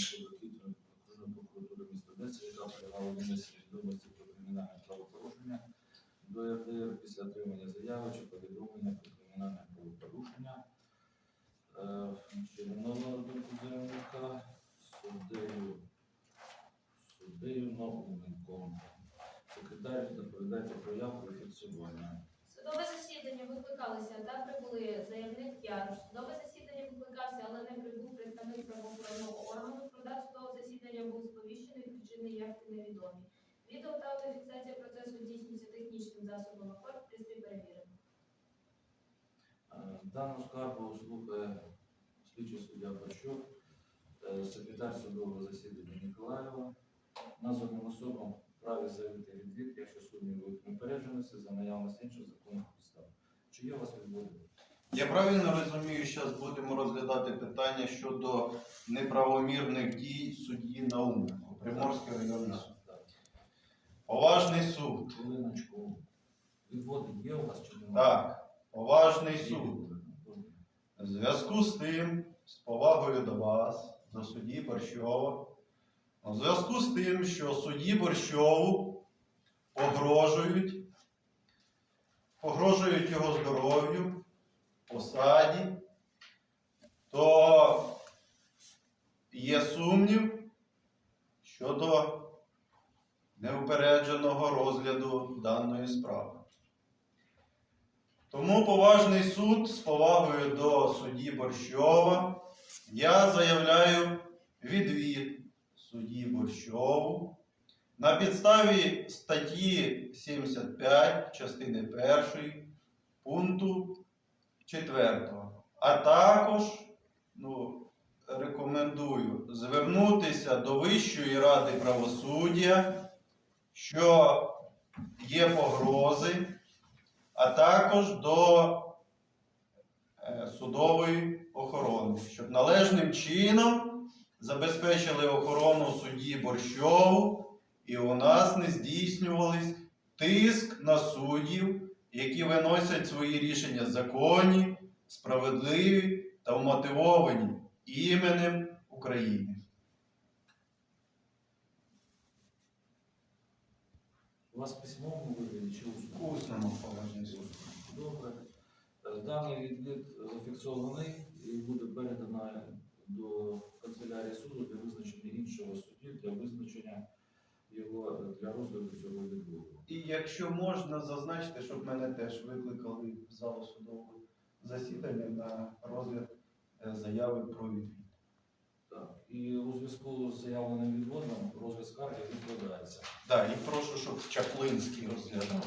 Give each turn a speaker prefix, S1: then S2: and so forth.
S1: суду Київської окружної прокуратури міста Одеси, яка передала винесення відомості про кримінальне правопорушення до РДР після отримання заяви чи повідомлення про кримінальне правопорушення. Червоного думку заявника суддею суддею Науменком. Секретар доповідає про прояву і фіксування.
S2: Судове засідання викликалися та прибули заявник Ярош. Судове засідання викликався, але не прибув представник правоохоронного органу. Про дату судового засідання був сповіщений, причини явки невідомі. Відео та аудіофіксація процесу здійснюється технічним засобом акорд, пристрій перевірений.
S1: Е, Дану скаргу слухає слідчий суддя Борщук, е, секретар судового засідання Ніколаєва. Названим особам вправі заявити відвід, якщо сумніви в непередженості за наявності інших законних підстав. Чи є у вас відводи?
S3: Я правильно розумію, зараз будемо розглядати питання щодо неправомірних дій судді Науменко, Приморський районний суд. Поважний суд.
S1: Хвилиночку. Відводи є у вас чи немає?
S3: Так, поважний суд. В зв'язку з тим, з повагою до вас, до судді Борщова, у зв'язку з тим, що судді Борщову погрожують, погрожують його здоров'ю, посаді, то є сумнів щодо неупередженого розгляду даної справи. Тому поважний суд з повагою до судді Борщова я заявляю відвід судді Борщову на підставі статті 75 частини 1 пункту 4. А також ну, рекомендую звернутися до Вищої ради правосуддя, що є погрози а також до е, судової охорони, щоб належним чином забезпечили охорону судді Борщову і у нас не здійснювались тиск на суддів, які виносять свої рішення законні, справедливі та вмотивовані іменем України.
S1: У вас письмовому вигляді чи усно?
S3: Усному поважний.
S1: Добре. Е, Даний відвід зафіксований і буде передано до канцелярії суду для визначення іншого судді, для визначення його для розгляду цього відводу.
S3: І якщо можна зазначити, щоб мене теж викликали в залу судового засідання на розгляд заяви про відвід.
S1: Так. І у зв'язку з заявленим відводом розгляд скарги відкладається.
S3: Так, і прошу, щоб Чаплинський розглядав.